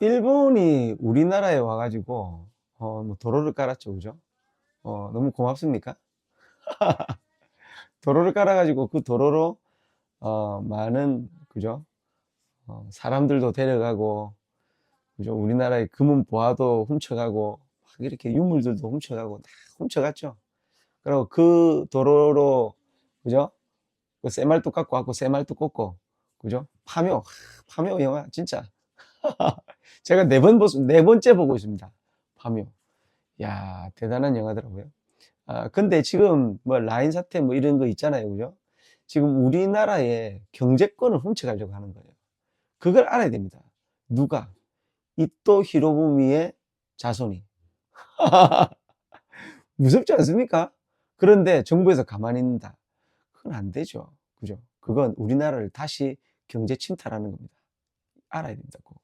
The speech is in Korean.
일본이 우리나라에 와가지고 어, 뭐 도로를 깔았죠, 그죠? 어, 너무 고맙습니까? 도로를 깔아가지고 그 도로로 어, 많은 그죠? 어, 사람들도 데려가고 그죠? 우리나라의 금은 보화도 훔쳐가고 막 이렇게 유물들도 훔쳐가고 다 훔쳐갔죠. 그리고 그 도로로 그죠? 그 새말뚝 갖고 왔고 새말뚝 꽂고 그죠? 파묘 하, 파묘 영화 진짜 제가 네번 보네 번째 보고 있습니다. 파묘. 야 대단한 영화더라고요. 아 근데 지금 뭐 라인 사태 뭐 이런 거 있잖아요, 그죠? 지금 우리나라의 경제권을 훔쳐가려고 하는 거예요. 그걸 알아야 됩니다. 누가? 이또 히로부미의 자손이. 무섭지 않습니까? 그런데 정부에서 가만히 있는다. 그건 안 되죠. 그죠? 그건 우리나라를 다시 경제 침탈하는 겁니다. 알아야. 꼭.